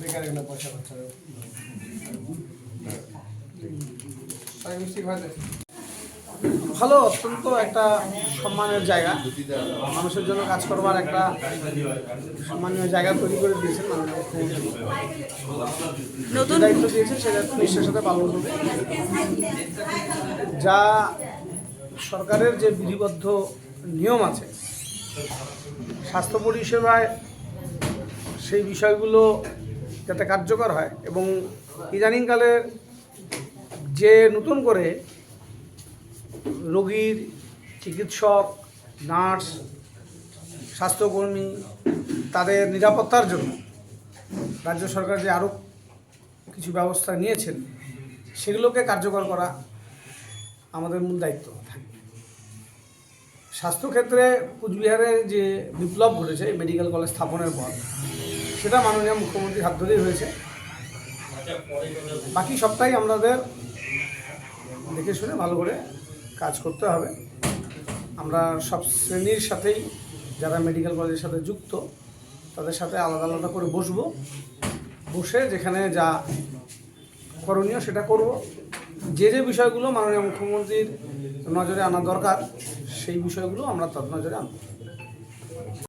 বেকার এগুলো পয়সা খরচা ভালো অত্যন্ত একটা সম্মানের জায়গা। মানুষের জন্য কাজ করবার একটা সম্মানীয় জায়গা তৈরি করে দিয়েছেন নতুন দায়িত্ব দিয়েছেন সেটা নিষ্ঠার সাথে পালন করবে। যা সরকারের যে বিধিবদ্ধ নিয়ম আছে স্বাস্থ্য পরিষেবায় সেই বিষয়গুলো যাতে কার্যকর হয় এবং ইদানিংকালে যে নতুন করে রোগীর চিকিৎসক, নার্স, স্বাস্থ্যকর্মী তাদের নিরাপত্তার জন্য রাজ্য সরকার যে আরও কিছু ব্যবস্থা নিয়েছেন, সেগুলোকে কার্যকর করা আমাদের মূল দায়িত্ব থাকবে স্বাস্থ্যক্ষেত্রে কুচবিহারে যে বিপ্লব ঘটেছে মেডিকেল কলেজ স্থাপনের পর সেটা মাননীয় মুখ্যমন্ত্রীর হাত ধরেই হয়েছে। বাকি সবটাই আমাদের দেখে শুনে ভালো করে কাজ করতে হবে। আমরা সব শ্রেণির সাথেই যারা মেডিকেল কলেজের সাথে যুক্ত, তাদের সাথে আলাদা আলাদা করে বসবো। বসে যেখানে যা করণীয় সেটা করব। যে যে বিষয়গুলো মাননীয় মুখ্যমন্ত্রীর নজরে আনা দরকার, সেই বিষয়গুলো আমরা তার নজরে আনব।